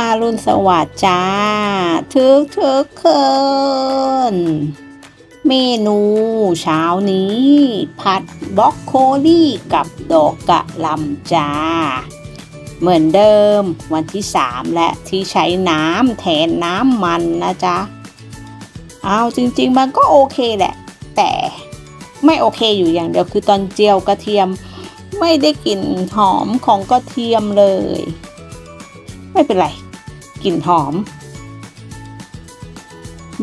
อารุณสวัสดิ์จ้าทึกทึกคินเมนูเช้านี้ ผัดบล็อกโคลี่กับดอกกะลำจ้า เหมือนเดิมวันที่สามและที่ใช้น้ำแทนน้ำมันนะจ๊ะ เอาจริงๆมันก็โอเคแหละ แต่ไม่โอเคอยู่อย่างเดียวคือตอนเจียวกระเทียมไม่ได้กลิ่นหอมของกระเทียมเลย ไม่เป็นไร กลิ่นหอม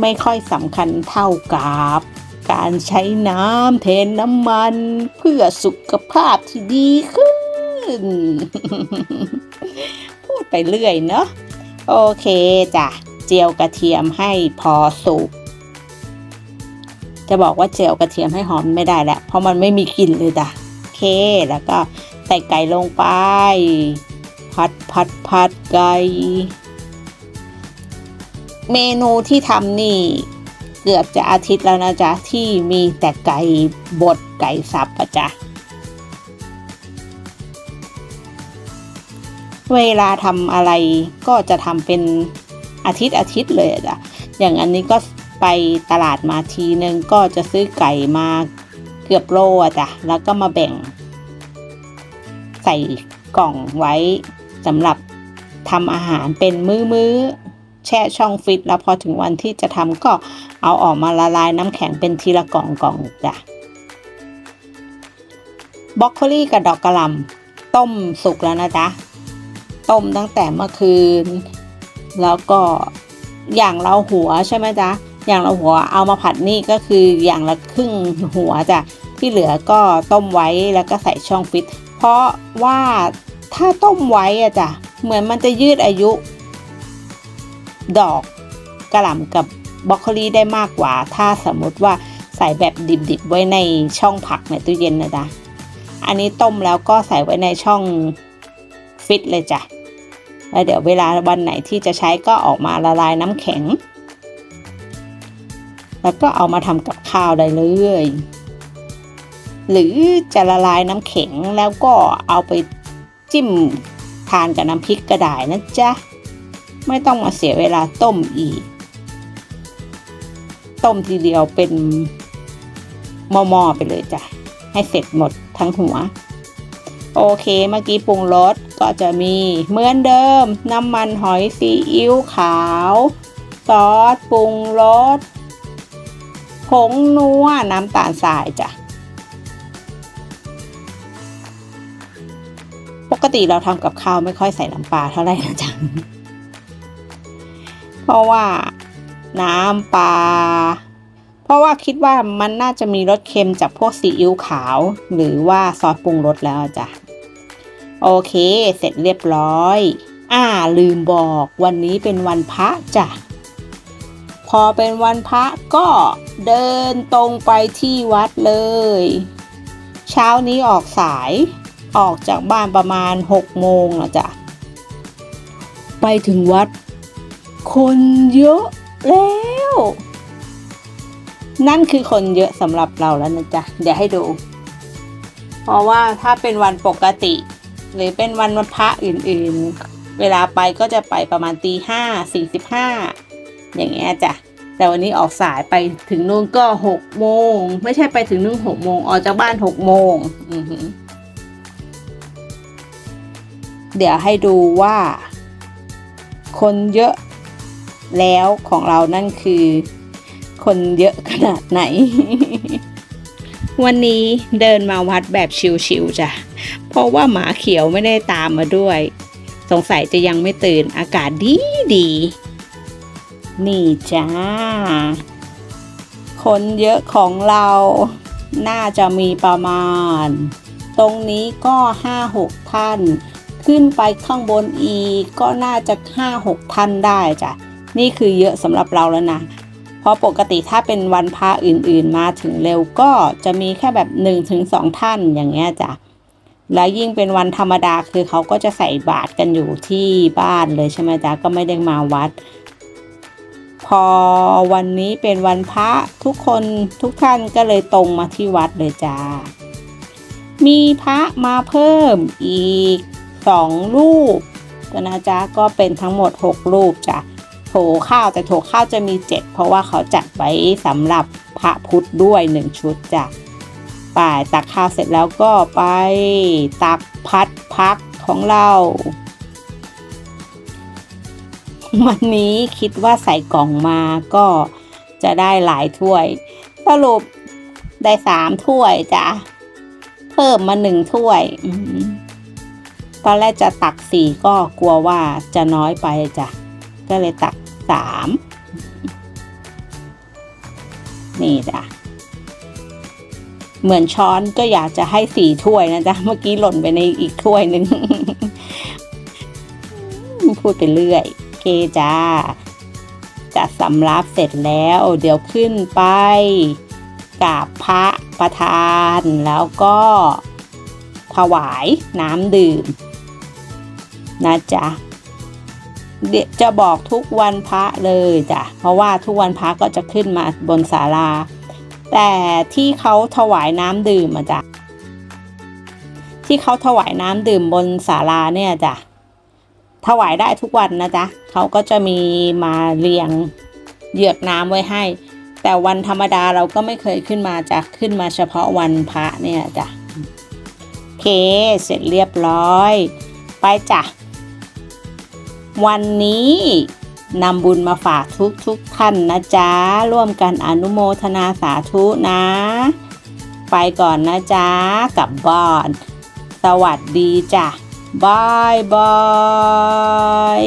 ไม่ค่อยสำคัญเท่ากับ การใช้น้ำแทนน้ำมันเพื่อสุขภาพที่ดีขึ้น พูดไปเรื่อยเนาะโอเคจ้ะเจียวกระเทียมให้พอสุกจะบอกว่าเจียวกระเทียมให้หอมไม่ได้แหละเพราะมันไม่มีกลิ่นเลยจ้ะโอเค แล้วก็ใส่ไก่ลงไป พัดพัดพัดไก่ เมนูที่ทำนี่เกือบจะอาทิตย์แล้วนะจ๊ะ ที่มีแต่ไก่บดไก่สับอะจ๊ะ เวลาทำอะไรก็จะทำเป็นอาทิตย์อาทิตย์เลยอะจ้ะ อย่างอันนี้ก็ไปตลาดมาทีนึงก็จะซื้อไก่มาเกือบโลอะจ้ะ แล้วก็มาแบ่ง ใส่กล่องไว้สำหรับทำอาหารเป็นมื้อ แช่ช่องฟิต แล้วพอถึงวันที่จะทำก็เอาออกมาละลายน้ำแข็งเป็นทีละกล่องกล่องจ้ะบรอกโคลี่กับดอกกระหล่ำต้มสุกแล้วนะจ๊ะ ต้มตั้งแต่เมื่อคืน แล้วก็อย่างเราหัวใช่ไหมจ๊ะ อย่างเราหัวเอามาผัดนี่ก็คืออย่างละครึ่งหัวจ้ะ ที่เหลือก็ต้มไว้แล้วก็ใส่ช่องฟิต เพราะว่าถ้าต้มไว้อะจ้ะ เหมือนมันจะยืดอายุ ดอกกระหล่ำกับบรอกโคลีได้มากกว่า ถ้าสมมติว่าใส่แบบดิบๆ ไว้ในช่องผักในตู้เย็นนะจ๊ะอันนี้ต้มแล้วก็ใส่ไว้ในช่องฟิตเลยจ้ะแล้วเดี๋ยวเวลาวันไหนที่จะใช้ก็ออกมาละลายน้ำแข็ง แล้วก็เอามาทำกับข้าวได้เลยหรือจะละลายน้ำแข็งแล้วก็เอาไปจิ้มทานกับน้ำพริกก็ได้นะจ๊ะ ไม่ต้องมาเสียเวลาต้มอีก ต้มทีเดียวเป็นหม้อๆไปเลยจ้ะ ให้เสร็จหมดทั้งหัว โอเคเมื่อกี้ปรุงรสก็จะมีเหมือนเดิม น้ำมันหอยซีอิ๊วขาว ซอสปรุงรสผงนัวน้ำตาลทรายจ้ะ ปกติเราทำกับข้าวไม่ค่อยใส่น้ำปลาเท่าไหร่นะจ๊ะ เพราะว่าน้ำปลาเพราะว่าคิดว่ามันน่าจะมีรสเค็มจากพวกซีอิ๊วขาว หรือว่าซอสปรุงรสแล้วจ้ะโอเค เสร็จเรียบร้อย อ่าลืมบอกวันนี้เป็นวันพระจ้ะพอเป็นวันพระก็เดินตรงไปที่วัดเลย เช้านี้ออกสายออกจากบ้านประมาณ6โมงนะจ๊ะไปถึงวัด คนเยอะแล้ว นั่นคือคนเยอะสำหรับเราแล้วนะจ๊ะ เดี๋ยวให้ดู เพราะว่าถ้าเป็นวันปกติ หรือเป็นวันวันพระอื่นๆ เวลาไปก็จะไปประมาณตีห้าสี่สิบห้าอย่างเงี้ยจ้ะแต่วันนี้ออกสายไปถึงนู่นก็หกโมง ไม่ใช่ไปถึงนู่นหกโมงออกจากบ้านหกโมงเดี๋ยวให้ดูว่า คนเยอะ แล้วของเรานั่นคือ คนเยอะขนาดไหน วันนี้เดินมาวัดแบบชิวๆจ้ะ เพราะว่าหมาเขียวไม่ได้ตามมาด้วย สงสัยจะยังไม่ตื่นอากาศดีดีๆนี่จ้า คนเยอะของเรา น่าจะมีประมาณ ตรงนี้ก็ห้าหกท่าน ขึ้นไปข้างบนอีกก็น่าจะห้าหกท่านได้จ้ะ นี่คือเยอะสำหรับเราแล้วนะเพราะปกติถ้าเป็นวันพระอื่นๆ มาถึงเร็วก็จะมีแค่แบบ1นถึงสท่านอย่างเงี้ยจ้ะแล้วยิ่งเป็นวันธรรมดาคือเขาก็จะใส่บาตรกันอยู่ที่บ้านเลยใช่ไหมจ๊ะก็ไม่ได้มาวัด พอวันนี้เป็นวันพระทุกคนทุกท่านก็เลยตรงมาที่วัดเลยจ้ามีพระมาเพิ่มอีกสองรูปก็นะจ๊ะก็เป็นทั้งหมด 6 รูปจ้ะ ข้าวแต่โถข้าวจะมี 7 เพราะว่าเขาจัดไว้สำหรับพระพุทธด้วย 1 ชุดจ้ะไป่ายตักข้าวเสร็จแล้วก็ไปตักพัดพักของเรา วันนี้คิดว่าใส่กล่องมาก็จะได้หลายถ้วย สรุปได้สามถ้วยจ้ะเพิ่มมาหนึ่งถ้วยอตอนแรกจะตักสี่ก็กลัวว่าจะน้อยไปจ้ะก็เลยตัก สามนี่จ้ะเหมือนช้อนก็อยากจะให้สี่ถ้วยนะจ๊ะ เมื่อกี้หล่นไปในอีกถ้วยหนึ่งพูดไปเรื่อยโอเคจ้าจัดสำรับเสร็จแล้ว เดี๋ยวขึ้นไปกราบพระประธานแล้วก็ถวายน้ำดื่ม นะจ๊ะ จะบอกทุกวันพระเลยจ้ะเพราะว่าทุกวันพระก็จะขึ้นมาบนศาลา แต่ที่เขาถวายน้ำดื่มอะจ้ะที่เขาถวายน้ำดื่มบนศาลาเนี่ยจ้ะถวายได้ทุกวันนะจ๊ะเขาก็จะมีมาเรียงเหยือกน้ำไว้ให้ แต่วันธรรมดาเราก็ไม่เคยขึ้นมาจ้ะขึ้นมาเฉพาะวันพระเนี่ยจ้ะโอเคเสร็จเรียบร้อย ไปจ้ะ วันนี้นำบุญมาฝากทุกทุกท่านนะจ๊ะ ร่วมกันอนุโมทนาสาธุนะ ไปก่อนนะจ๊ะกลับบ้าน สวัสดีจ้ะบายบาย